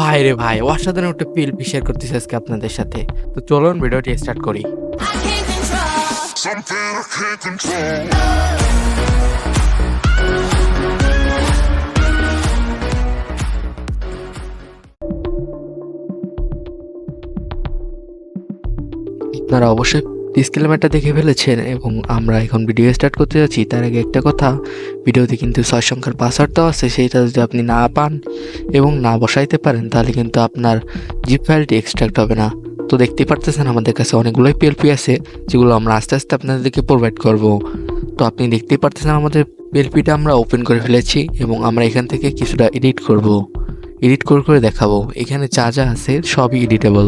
ভাই রে ভাই, অসাধারণ একটা পিএলপি শেয়ার করতেছি আজকে আপনাদের সাথে তো চলুন ভিডিওটি স্টার্ট করি. আপনারা অবশ্যই ডিসক্লেমারটা দেখে ফেলেছেন এবং আমরা এখন ভিডিও স্টার্ট করতে যাচ্ছি। তার আগে একটা কথা, ভিডিওতে কিন্তু ছয় সংখ্যার পাসওয়ার্ড দেওয়া আছে সেইটা যদি আপনি না পান এবং না বসাইতে পারেন, তাহলে কিন্তু আপনার জিপ ফাইলটি এক্সট্রাক্ট হবে না। তো দেখতেই পারতেছেন আমাদের কাছে অনেকগুলোই পিএলপি আছে, যেগুলো আমরা আস্তে আস্তে আপনাদেরকে প্রোভাইড করব। তো আপনি দেখতেই পারতেছেন আমাদের পিএলপিটা আমরা ওপেন করে ফেলেছি এবং আমরা এখান থেকে কিছুটা এডিট করব। এডিট করে করে দেখাবো। এখানে যা যা আছে সবই এডিটেবল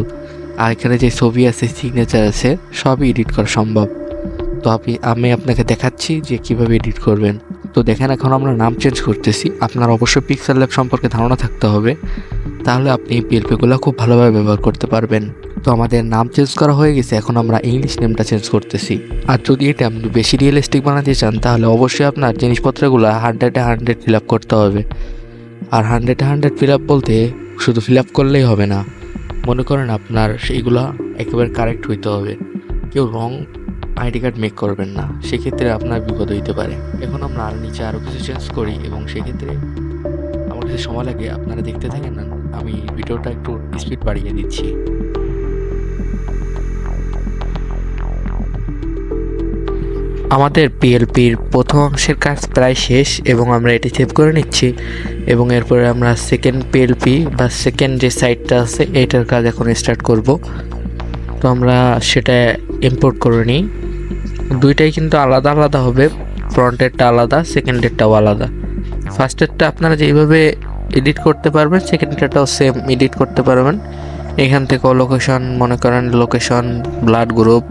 আর এখানে যে ছবি আছে সিগনেচার আছে, সবই এডিট করা সম্ভব। তো আপনি, আমি আপনাকে দেখাচ্ছি যে কীভাবে এডিট করবেন। তো দেখেন, এখন আমরা নাম চেঞ্জ করতেছি। আপনার অবশ্যই পিক্সেল ল্যাব সম্পর্কে ধারণা থাকতে হবে। তাহলে আপনি এই পিএলপিগুলো খুব ভালোভাবে ব্যবহার করতে পারবেন। তো আমাদের নাম চেঞ্জ করা হয়ে গেছে, এখন আমরা ইংলিশ নেমটা চেঞ্জ করতেছি। আর যদি এটা আপনি বেশি রিয়েলিস্টিক বানাতে চান, তাহলে অবশ্যই আপনার জিনিসপত্রগুলো হান্ড্রেডে হান্ড্রেড ফিল আপ করতে হবে। আর হান্ড্রেডে হান্ড্রেড ফিল আপ বলতে শুধু ফিল আপ করলেই হবে না। মনে করেন আপনার সেইগুলা একেবারে কারেক্ট হইতে হবে। কেউ রং আইডি কার্ড মেক করবেন না। সেক্ষেত্রে আপনার বিপদ হইতে পারে। এখন আমরা আর নিচে আরও কিছু চেঞ্জ করি এবং সেক্ষেত্রে আমার কিছু সময় লাগে, আপনারা দেখতে থাকেন না আমি ভিডিওটা একটু স্পিড বাড়িয়ে দিচ্ছি। আমাদের পিএলপির প্রথম অংশের কাজ প্রায় শেষ এবং আমরা এটি সেভ করে নিচ্ছি এবং এরপরে আমরা সেকেন্ড পিএলপি বা সেকেন্ড যে সাইটটা আছে, এটার কাজ এখন স্টার্ট করব। তো আমরা সেটা ইম্পোর্ট করে নিই। দুইটাই কিন্তু আলাদা আলাদা হবে ফ্রন্টেরটা আলাদা সেকেন্ডেরটাও আলাদা। ফার্স্টেরটা আপনারা যেইভাবে এডিট করতে পারবেন সেকেন্ডেরটাও সেম এডিট করতে পারবেন। এখান থেকেও লোকেশন মনে করেন লোকেশন ব্লাড গ্রুপ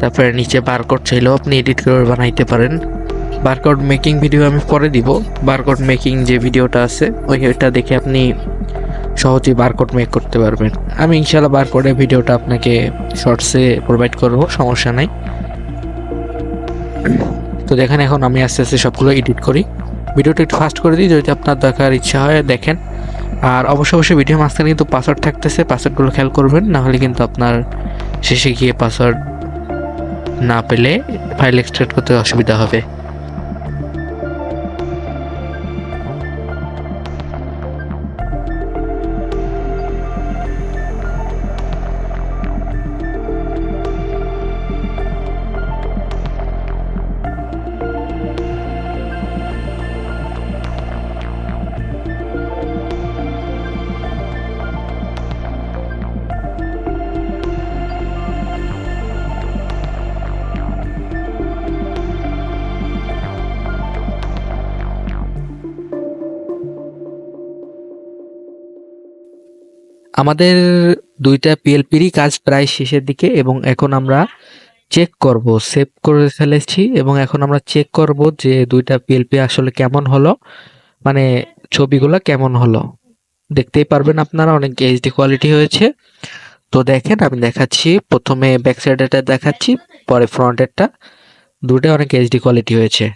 তারপরে নিচে বারকোড চাইলেও আপনি এডিট করে বানাইতে পারেন। বারকোড মেকিং ভিডিও আমি পরে দিব। বারকোড মেকিং যে ভিডিওটা আছে, ওইটা দেখে আপনি সহজেই বারকোড মেক করতে পারবেন। আমি ইনশাল্লাহ বারকোডের ভিডিওটা আপনাকে শর্টসে প্রোভাইড করব, সমস্যা নাই। তো দেখেন এখন আমি আস্তে আস্তে সবগুলো এডিট করি। ভিডিওটা একটু ফাস্ট করে দিই, যদি আপনার দেখার ইচ্ছা হয়, দেখেন। আর অবশ্যই অবশ্যই ভিডিও মাঝখানে কিন্তু পাসওয়ার্ড থাকতেছে পাসওয়ার্ডগুলো খেয়াল করবেন না হলে কিন্তু আপনার শেষে গিয়ে পাসওয়ার্ড না পেলে ফাইল এক্সট্রাক্ট করতে অসুবিধা হবে। আমাদের দুইটা পিএলপিরই কাজ প্রায় শেষের দিকে এবং এখন আমরা চেক করব সেভ করে ফেলেছি এবং এখন আমরা চেক করব যে দুইটা পিএলপি আসলে কেমন হলো মানে ছবিগুলো কেমন হলো। দেখতেই পারবেন আপনারা অনেক এইচডি কোয়ালিটি হয়েছে। তো দেখেন, আমি দেখাচ্ছি, প্রথমে ব্যাক সাইডেরটা দেখাচ্ছি, পরে ফ্রন্টেরটা দুটোই অনেক এইচডি কোয়ালিটি হয়েছে।